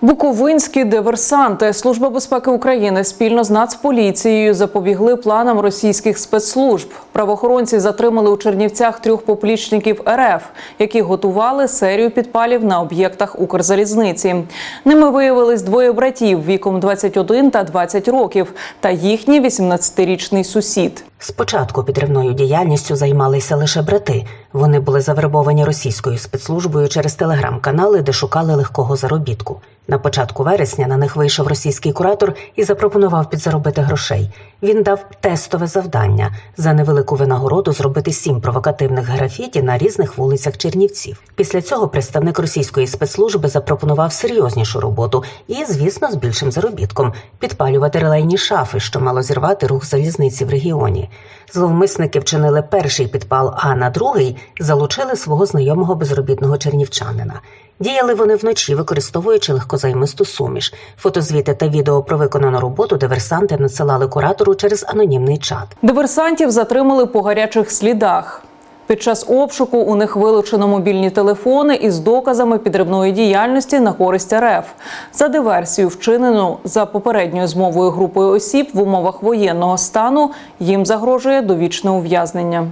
Буковинські диверсанти Служба безпеки України спільно з Нацполіцією запобігли планам російських спецслужб. Правоохоронці затримали у Чернівцях трьох поплічників РФ, які готували серію підпалів на об'єктах Укрзалізниці. Ними виявились двоє братів віком 21 та 20 років та їхній 18-річний сусід. Спочатку підривною діяльністю займалися лише брати. Вони були завербовані російською спецслужбою через телеграм-канали, де шукали легкого заробітку. На початку вересня на них вийшов російський куратор і запропонував підзаробити грошей. Він дав тестове завдання за невелику винагороду зробити сім провокативних графіті на різних вулицях Чернівців. Після цього представник російської спецслужби запропонував серйознішу роботу і, звісно, з більшим заробітком підпалювати релейні шафи, що мало зірвати рух залізниці в регіоні. Зловмисники вчинили перший підпал, а на другий залучили свого знайомого безробітного чернівчанина. Діяли вони вночі, використовуючи легкозаймисту суміш. Фотозвіти та відео про виконану роботу диверсанти надсилали куратору через анонімний чат. Диверсантів затримали по гарячих слідах. Під час обшуку у них вилучено мобільні телефони із доказами підривної діяльності на користь РФ. За диверсію, вчинену за попередньою змовою групою осіб в умовах воєнного стану, їм загрожує довічне ув'язнення.